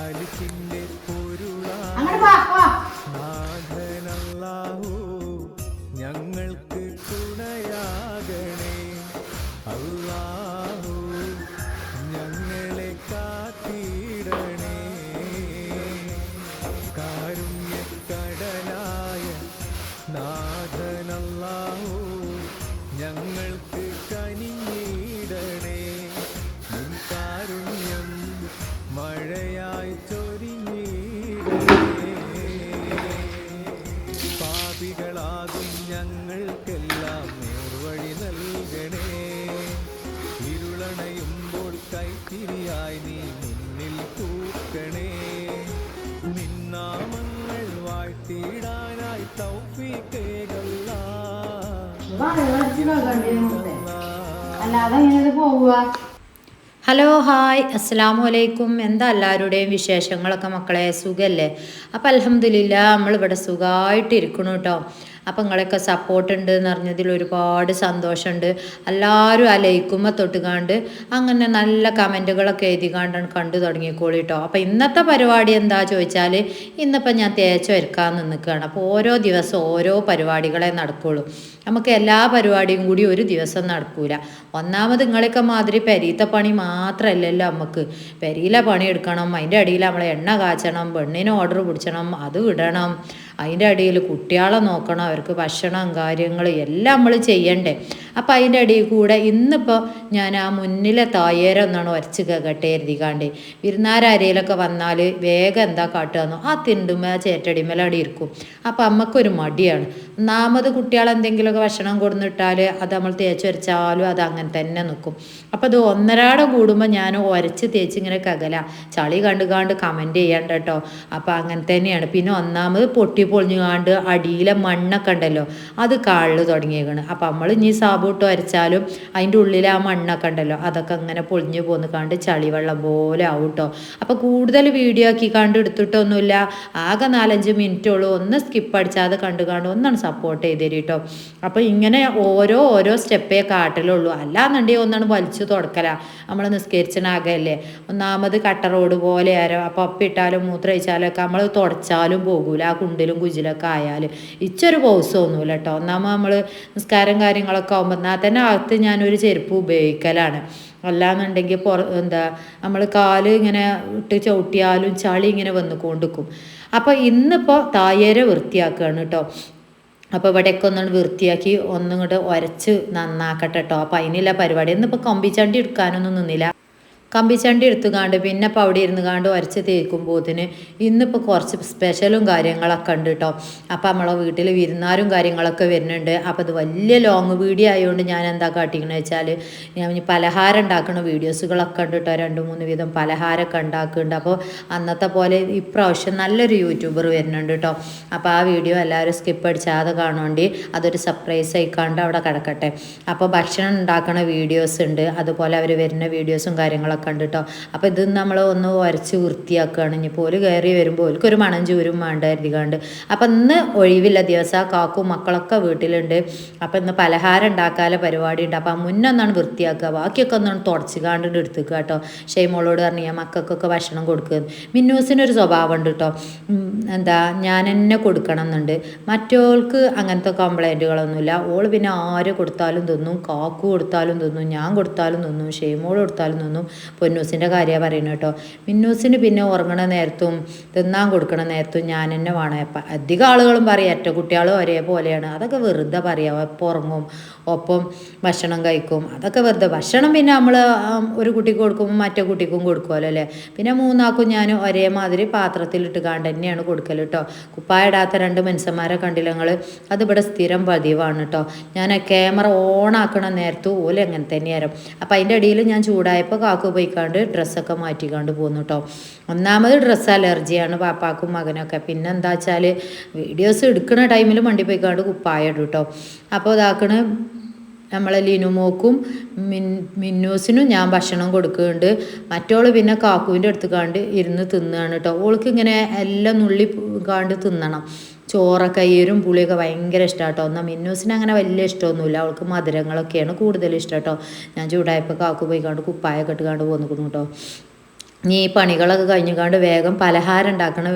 അലിച്ചിന്റെ പൊരുളാ നാഥനല്ലാഹു പോവുക hello hi. അസ്സാം വലൈക്കും എന്താ എല്ലാവരുടെയും വിശേഷങ്ങളൊക്കെ മക്കളെ? സുഖല്ലേ? അപ്പം അലഹമില്ല നമ്മളിവിടെ സുഖമായിട്ട് ഇരിക്കണു കേട്ടോ അപ്പം നിങ്ങളൊക്കെ സപ്പോർട്ട് ഉണ്ട് എന്ന് അറിഞ്ഞതിൽ ഒരുപാട് സന്തോഷമുണ്ട്. എല്ലാവരും ആ ലയിക്കുമ്പോൾ തൊട്ടുകാണ്ട് അങ്ങനെ നല്ല കമന്റുകളൊക്കെ എഴുതി കാണ്ടാണ് കണ്ടു തുടങ്ങിക്കോളി കേട്ടോ അപ്പം ഇന്നത്തെ പരിപാടി എന്താ ചോദിച്ചാൽ ഇന്നിപ്പം ഞാൻ തേച്ച് വരക്കാൻ നിൽക്കുകയാണ്. അപ്പോൾ ഓരോ ദിവസം ഓരോ പരിപാടികളെ നടക്കുള്ളൂ. നമുക്ക് എല്ലാ പരിപാടിയും കൂടി ഒരു ദിവസം നടക്കൂല. ഒന്നാമത് നിങ്ങളൊക്കെ മാതിരി പെരീത്ത പണി മാത്രമല്ലല്ലോ നമുക്ക്. പെരിയിലെ പണി എടുക്കണം അതിന്റെ അടിയിൽ നമ്മൾ എണ്ണ കാച്ചണം പെണ്ണിന് ഓർഡർ പിടിച്ചണം അത് ഇടണം അതിന്റെ അടിയിൽ കുട്ടികളെ നോക്കണം അവർക്ക് ഭക്ഷണം കാര്യങ്ങൾ എല്ലാം നമ്മൾ ചെയ്യണ്ടേ. അപ്പം അതിന്റെ അടിയിൽ കൂടെ ഇന്നിപ്പോൾ ഞാൻ ആ മുന്നിലെ തായേരം എന്നാണ് വരച്ച് കേട്ടെ എഴുതിക്കാണ്ട്. വിരുന്നാരാരയിലൊക്കെ വന്നാൽ വേഗം എന്താ കാട്ടുകയെന്നോ ആ തിണ്ടുമ്മ ആ ചേറ്റടിമേല അടി ഇരിക്കും. അപ്പം അമ്മക്കൊരു മടിയാണ്. ഒന്നാമത് കുട്ടികൾ എന്തെങ്കിലുമൊക്കെ ഭക്ഷണം കൊടുന്നിട്ടാൽ അത് നമ്മൾ തേച്ച് വരച്ചാലും അത് അങ്ങനെ തന്നെ നിൽക്കും അപ്പം അത് ഒന്നരാടെ കൂടുമ്പോൾ ഞാൻ ഉരച്ച് തേച്ച് ഇങ്ങനെ കകല. ചളി കണ്ട് കാണ്ട് കമന്റ് ചെയ്യണ്ട കേട്ടോ. അപ്പം അങ്ങനെ തന്നെയാണ്. പിന്നെ ഒന്നാമത് പൊട്ടി പൊളിഞ്ഞു അടിയിലെ മണ്ണൊക്കെ ഉണ്ടല്ലോ അത് കാളിൽ തുടങ്ങിയേക്കണ്. അപ്പം നമ്മൾ ഇനി സാബൂട്ട് അരച്ചാലും അതിന്റെ ഉള്ളിൽ ആ മണ്ണൊക്കെ ഉണ്ടല്ലോ അതൊക്കെ അങ്ങനെ പൊളിഞ്ഞു പോന്ന് കണ്ട് ചളി വെള്ളം പോലെ ആവും കേട്ടോ അപ്പം കൂടുതൽ വീഡിയോ ആക്കി കണ്ട് എടുത്തിട്ടൊന്നുമില്ല. ആകെ നാലഞ്ച് മിനിറ്റുള്ളൂ ഒന്ന് സ്കിപ്പ് അടിച്ചാതെ കണ്ടു കണ്ട് ഒന്നാണ് സപ്പോർട്ട് ചെയ്ത് തരീട്ടോ അപ്പോൾ ഇങ്ങനെ ഓരോ ഓരോ സ്റ്റെപ്പേ കാട്ടലുള്ളൂ. അല്ലാന്നുണ്ടെങ്കിൽ ഒന്നാണ് വലിച്ചു തുടക്കല. നമ്മൾ നിസ്കരിച്ചനാകല്ലേ ഒന്നാമത് കട്ട റോഡ് പോലെ ആരോ അപ്പോൾ ഒപ്പിട്ടാലും മൂത്രമൊഴിച്ചാലും ഒക്കെ നമ്മൾ തുടച്ചാലും പോകൂല. ആ കുണ്ടിലും കുജിലൊക്കെ ആയാലും. ഇച്ചൊരു പൗസമൊന്നുമില്ല കേട്ടോ ഒന്നാമത് നമ്മൾ നിസ്കാരം കാര്യങ്ങളൊക്കെ ആകുമ്പോൾ എന്നാൽ തന്നെ അകത്ത് ഞാനൊരു ചെരുപ്പ് ഉപയോഗിക്കലാണ്. അല്ലാന്നുണ്ടെങ്കിൽ പുറ എന്താ നമ്മൾ കാൽ ഇങ്ങനെ ഇട്ട് ചവിട്ടിയാലും ചളി ഇങ്ങനെ വന്ന് കൊണ്ടിക്കും അപ്പോൾ ഇന്നിപ്പോൾ തായേരെ വൃത്തിയാക്കുകയാണ് കേട്ടോ അപ്പോൾ ഇവിടെയൊക്കെ ഒന്നും വൃത്തിയാക്കി ഒന്നും ഇങ്ങോട്ട് ഉരച്ച് നന്നാക്കട്ടെ കേട്ടോ അപ്പോൾ അതിനുള്ള പരിപാടി ഇന്നിപ്പോൾ കമ്പിച്ചണ്ടി എടുക്കാനൊന്നും നിന്നില്ല. കമ്പിച്ചണ്ടി എടുത്തുകാണ്ട് പിന്നെ ഇപ്പോൾ അവിടെ ഇരുന്ന് കാണ്ട് ഉരച്ച് തേക്കുമ്പോത്തിന് ഇന്നിപ്പോൾ കുറച്ച് സ്പെഷ്യലും കാര്യങ്ങളൊക്കെ ഉണ്ട് കേട്ടോ അപ്പോൾ നമ്മളെ വീട്ടിൽ വിരുന്നാരും കാര്യങ്ങളൊക്കെ വരുന്നുണ്ട്. അപ്പോൾ അത് വലിയ ലോങ് വീഡിയോ ആയതുകൊണ്ട് ഞാൻ എന്താ കാട്ടിക്കണെന്ന് വെച്ചാൽ ഞാൻ പലഹാരം ഉണ്ടാക്കുന്ന വീഡിയോസുകളൊക്കെ ഉണ്ട് കേട്ടോ രണ്ട് മൂന്ന് വിധം പലഹാരമൊക്കെ ഉണ്ടാക്കുന്നുണ്ട്. അപ്പോൾ അന്നത്തെ പോലെ ഇപ്രാവശ്യം നല്ലൊരു യൂട്യൂബർ വരുന്നുണ്ട് കേട്ടോ അപ്പോൾ ആ വീഡിയോ എല്ലാവരും സ്കിപ്പ് അടിച്ചാതെ കാണുകൊണ്ട് അതൊരു സർപ്രൈസ് ആയിക്കാണ്ട് അവിടെ കിടക്കട്ടെ. അപ്പോൾ ഭക്ഷണം ഉണ്ടാക്കുന്ന വീഡിയോസ് ഉണ്ട്. അതുപോലെ അവർ വരുന്ന വീഡിയോസും കാര്യങ്ങളൊക്കെ ഉണ്ട് കേട്ടോ അപ്പോൾ ഇത് നമ്മൾ ഒന്ന് ഉരച്ച് വൃത്തിയാക്കുകയാണ് ഇനിയിപ്പോൾ ഒരു കയറി വരുമ്പോൾ ഓൽക്കൊരു മണം ചൂരും വേണ്ടായിരിക്കാണ്ട് അപ്പം ഇന്ന് ഒഴിവില്ല ദിവസം കാക്കും മക്കളൊക്കെ വീട്ടിലുണ്ട്. അപ്പം ഇന്ന് പലഹാരം ഉണ്ടാക്കാനുള്ള പരിപാടി ഉണ്ട് അപ്പോൾ മുന്നൊന്നാണ് വൃത്തിയാക്കുക. ബാക്കിയൊക്കെ ഒന്നാണ് തുടച്ച് കാണ്ടിട്ട് എടുത്തു കേട്ടോ ഷെയ്മോളോട് പറഞ്ഞു മക്കൾക്കൊക്കെ ഭക്ഷണം കൊടുക്കുക മിന്നൂസിനൊരു സ്വഭാവം ഉണ്ട് കേട്ടോ എന്താ ഞാൻ എന്നെ കൊടുക്കണം എന്നുണ്ട് മറ്റോൾക്ക് അങ്ങനത്തെ കംപ്ലൈന്റുകളൊന്നുമില്ല ഓൾ പിന്നെ ആര് കൊടുത്താലും തിന്നും. കാക്കു കൊടുത്താലും തിന്നും. ഞാൻ കൊടുത്താലും തിന്നും. ഷെയ്മോൾ കൊടുത്താലും തിന്നും. പൊന്നൂസിന്റെ കാര്യമാണ് പറയുന്നത് കേട്ടോ. മിന്നൂസിന് പിന്നെ ഉറങ്ങണ നേരത്തും തിന്നാൻ കൊടുക്കണ നേരത്തും ഞാൻ തന്നെ വേണം. എപ്പം അധികം ആളുകളും പറയും ഏറ്റ കുട്ടികളും ഒരേപോലെയാണ് അതൊക്കെ വെറുതെ പറയാം. ഒപ്പം ഉറങ്ങും? ഒപ്പം ഭക്ഷണം കഴിക്കും. അതൊക്കെ വെറുതെ. ഭക്ഷണം പിന്നെ നമ്മൾ ഒരു കുട്ടിക്ക് കൊടുക്കുമ്പോൾ മറ്റേ കുട്ടിക്കും കൊടുക്കുമല്ലോ അല്ലേ? പിന്നെ മൂന്നാക്കും ഞാൻ ഒരേമാതിരി പാത്രത്തിലിട്ട് കാണ്ട് തന്നെയാണ് കൊടുക്കൽ കേട്ടോ. കുപ്പായിടാത്ത രണ്ട് മനുഷ്യന്മാരെ കണ്ടില്ല അതിവിടെ സ്ഥിരം പതിവാണ് കേട്ടോ. ഞാൻ ക്യാമറ ഓണാക്കണ നേരത്തു ഓല അങ്ങനെ തന്നെയായിരുന്നു അപ്പം അതിന്റെ ഇടയിൽ ഞാൻ ചൂടായപ്പോൾ കാക്കു പോയിക്കാണ്ട് ഡ്രസ്സൊക്കെ മാറ്റിക്കാണ്ട് പോന്നു കേട്ടോ ഒന്നാമത് ഡ്രസ്സ് അലർജിയാണ് പാപ്പാക്കും മകനൊക്കെ. പിന്നെ എന്താ വെച്ചാൽ വീഡിയോസ് എടുക്കുന്ന ടൈമിൽ വണ്ടി പോയിക്കാണ്ട് കുപ്പായ ഇടും കേട്ടോ അപ്പോൾ ഇതാക്കണ് നമ്മളെ ലിനുമോക്കും മിൻ മിന്നൂസിനും ഞാൻ ഭക്ഷണം കൊടുക്കുന്നുണ്ട്. മറ്റോൾ പിന്നെ കാക്കുവിന്റെ അടുത്ത് കാണ്ട് ഇരുന്ന് തിന്നുകയാണ് കേട്ടോ ഓൾക്ക് ഇങ്ങനെ എല്ലാം നുള്ളി കാണ്ട് തിന്നണം. ചോറൊക്കെ എരും പുളിയൊക്കെ ഭയങ്കര ഇഷ്ടമാണ് കേട്ടോ എന്നാൽ മിന്നൂസിന് അങ്ങനെ വലിയ ഇഷ്ടമൊന്നുമില്ല. അവൾക്ക് മധുരങ്ങളൊക്കെയാണ് കൂടുതൽ ഇഷ്ടം കേട്ടോ ഞാൻ ചൂടായപ്പോൾ കാക്കു പോയി കണ്ട് കുപ്പായ ഇട്ട് കാണ്ട് പോന്നിക്കുന്നു കേട്ടോ നീ ഈ പണികളൊക്കെ കഴിഞ്ഞുകൊണ്ട് വേഗം പലഹാരം ഉണ്ടാക്കണ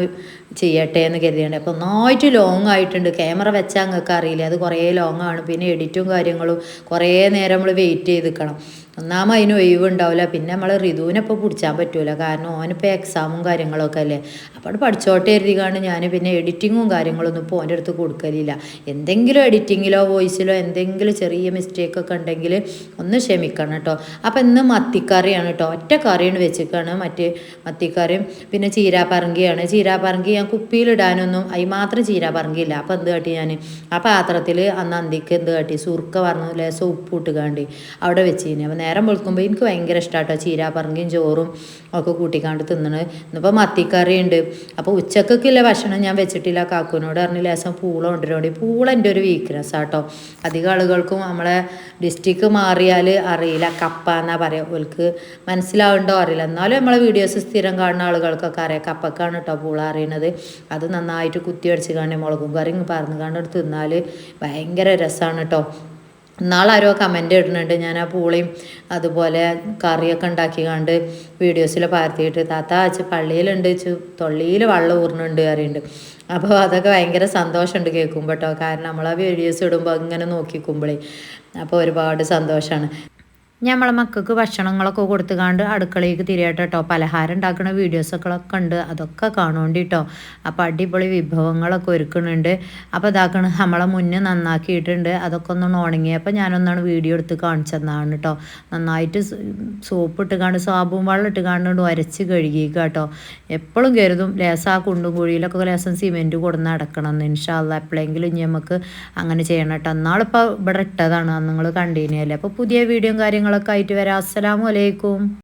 ചെയ്യട്ടെ എന്ന് കരുതിയാണ്. അപ്പോൾ ഒന്നായിട്ട് ലോങ് ആയിട്ടുണ്ട്. ക്യാമറ വെച്ചാൽ നിങ്ങൾക്ക് അറിയില്ല. അത് കുറേ ലോങ്ങാണ് പിന്നെ എഡിറ്റും കാര്യങ്ങളും കുറേ നേരം നമ്മൾ വെയിറ്റ് ചെയ്ത് നിൽക്കണം ഒന്നാമത് അതിന് ഒഴിവ് ഉണ്ടാവില്ല. പിന്നെ നമ്മളെ ഋതുവിനെ ഇപ്പോൾ പിടിച്ചാൻ പറ്റൂല. കാരണം ഓനിപ്പോൾ എക്സാമും കാര്യങ്ങളൊക്കെ അല്ലേ? അപ്പോൾ പഠിച്ചോട്ടെ എഴുതിയാണ് ഞാൻ പിന്നെ എഡിറ്റിങ്ങും കാര്യങ്ങളൊന്നും ഇപ്പോൾ ഓന്റെ അടുത്ത് കൊടുക്കലില്ല. എന്തെങ്കിലും എഡിറ്റിങ്ങിലോ വോയിസിലോ എന്തെങ്കിലും ചെറിയ മിസ്റ്റേക്ക് ഒക്കെ ഉണ്ടെങ്കിൽ ഒന്ന് ക്ഷമിക്കണം കേട്ടോ അപ്പോൾ ഇന്ന് മത്തിക്കറിയാണ് കേട്ടോ ഒറ്റ കറിയാണ് വെച്ചിക്കാണ്. മറ്റേ മത്തിക്കറിയും പിന്നെ ചീരാപ്പറങ്കിയാണ്. ചീരാപ്പറങ്കി ഞാൻ കുപ്പിയിലിടാനൊന്നും അതിൽ മാത്രം ചീരാപ്പറങ്കിയില്ല. അപ്പോൾ എന്ത് കാട്ടി ഞാൻ ആ പാത്രത്തിൽ അന്ന് അന്തിക്ക് എന്ത് കാട്ടി? സുർക്ക പറഞ്ഞു ലേസം ഉപ്പ് ഇട്ടുകാണ്ടി അവിടെ വെച്ച് അപ്പോൾ നേരം വെളുക്കുമ്പോൾ എനിക്ക് ഭയങ്കര ഇഷ്ടമാട്ടോ ചീരാപ്പറങ്കിയും ചോറും ഒക്കെ കൂട്ടിക്കാണ്ട് തിന്നണ്. ഇന്നിപ്പോൾ മത്തിക്കറി ഉണ്ട് അപ്പോൾ ഉച്ചക്കൊക്കെയുള്ള ഭക്ഷണം ഞാൻ വെച്ചിട്ടില്ല. കാക്കുവിനോട് പറഞ്ഞില്ല ലേസം പൂള കൊണ്ടുവരോടി പൂള എന്റെ ഒരു വീക്ക്നെസ് ആട്ടോ. അധികം ആളുകൾക്കും നമ്മളെ ഡിസ്ട്രിക്ട് മാറിയാൽ അറിയില്ല. കപ്പ എന്നാ പറയുക ഓൽക്ക് മനസ്സിലാവുണ്ടോ അറിയില്ല. എന്നാലും നമ്മളെ വീഡിയോസ് സ്ഥിരം കാണുന്ന ആളുകൾക്കൊക്കെ അറിയാം. കപ്പക്കാണ് കേട്ടോ പൂള അറിയണത്. അത് നന്നായിട്ട് കുത്തി അടിച്ച് കാണി മുളകും കറിയും പറന്ന് കണ്ടെടുത്ത് തിന്നാൽ ഭയങ്കര രസമാണ് കേട്ടോ ഇന്നാളാരോ കമന്റ് ഇടുന്നുണ്ട്. ഞാൻ ആ പൂളയും അതുപോലെ കറിയൊക്കെ ഉണ്ടാക്കി കണ്ട് വീഡിയോസിൽ പകർത്തിയിട്ട് താത്ത അച്ഛ പള്ളിയിലുണ്ട് ചു തൊള്ളിയിൽ വെള്ളം ഊർന്നുണ്ട് അറിയുണ്ട് അപ്പോൾ അതൊക്കെ ഭയങ്കര സന്തോഷമുണ്ട് കേൾക്കുമ്പോൾ കേട്ടോ കാരണം നമ്മൾ ആ വീഡിയോസ് ഇടുമ്പോൾ ഇങ്ങനെ നോക്കിക്കുമ്പോഴേ അപ്പോൾ ഒരുപാട് സന്തോഷമാണ് ഞമ്മളെ മക്കൾക്ക് ഭക്ഷണങ്ങളൊക്കെ കൊടുത്തുകാണ്ട് അടുക്കളയ്ക്ക് തിരിയട്ടെ കേട്ടോ പലഹാരം ഉണ്ടാക്കുന്ന വീഡിയോസൊക്കെ ഉണ്ട് അതൊക്കെ കാണുകൊണ്ട് കേട്ടോ അപ്പോൾ അടിപൊളി വിഭവങ്ങളൊക്കെ ഒരുക്കുന്നുണ്ട്. അപ്പോൾ ഇതാക്കണ നമ്മളെ മുന്നേ നന്നാക്കിയിട്ടുണ്ട്. അതൊക്കെ ഒന്ന് ഉണങ്ങിയപ്പോൾ ഞാനൊന്നാണ് വീഡിയോ എടുത്ത് കാണിച്ചതാണ് കേട്ടോ നന്നായിട്ട് സോപ്പ് ഇട്ട് കാണ്ട് സാബും വെള്ളം ഇട്ട് കാണ്ട് ഉരച്ച് കഴുകിക്കുക കേട്ടോ എപ്പോഴും കരുതും ലേസം ആ കുണ്ടും കുഴിയിലൊക്കെ ലേസം സിമെന്റ് കൊടുന്ന് അടക്കണം ഇൻഷാല്ല എപ്പോഴെങ്കിലും ഇനി നമുക്ക് അങ്ങനെ ചെയ്യണം കേട്ടോ എന്നാളിപ്പോൾ ഇവിടെ ഇട്ടതാണ് നിങ്ങൾ കണ്ടിന്യൂ അല്ലേ അപ്പോൾ പുതിയ വീഡിയോയും കാര്യങ്ങളൊക്കെ ആയിട്ട് വരാം. അസ്സലാമു അലൈക്കും.